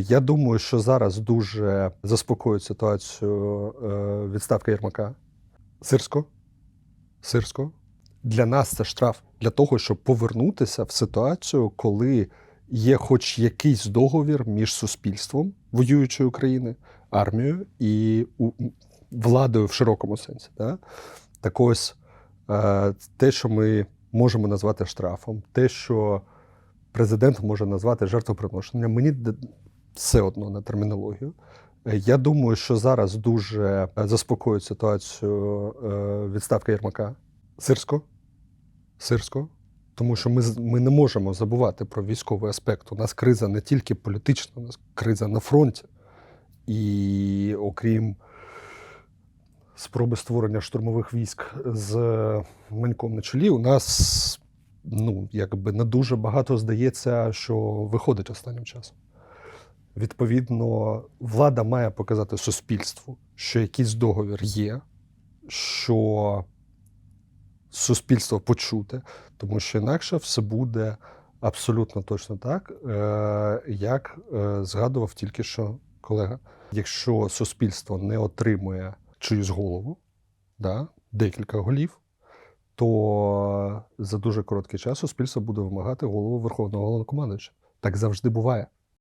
Я думаю, що зараз дуже заспокоїть ситуацію е, відставка Єрмака. Сирсько. Сирсько. Для нас це штраф для того, щоб повернутися в ситуацію, коли є хоч якийсь договір між суспільством воюючої України, армією і владою в широкому сенсі. Да? Так ось е, те, що ми можемо назвати штрафом, те, що президент може назвати жертвоприношенням, мені все одно на термінологію. Е, Я думаю, що зараз дуже е, заспокоїть ситуацію е, відставка Єрмака. Сирсько. Сирсько. Тому що ми, ми не можемо забувати про військовий аспект. У нас криза не тільки політична, у нас криза на фронті. І окрім спроби створення штурмових військ з Маньком на чолі, у нас ну, якби не дуже багато здається, що виходить останнім часом. Відповідно, влада має показати суспільству, що якийсь договір є, що суспільство почуте, тому що інакше все буде абсолютно точно так, е, як е, згадував тільки що колега. Якщо суспільство не отримує чиюсь голову, да, декілька голів, то за дуже короткий час суспільство буде вимагати голову Верховного Головнокомандуюча. Так завжди буває.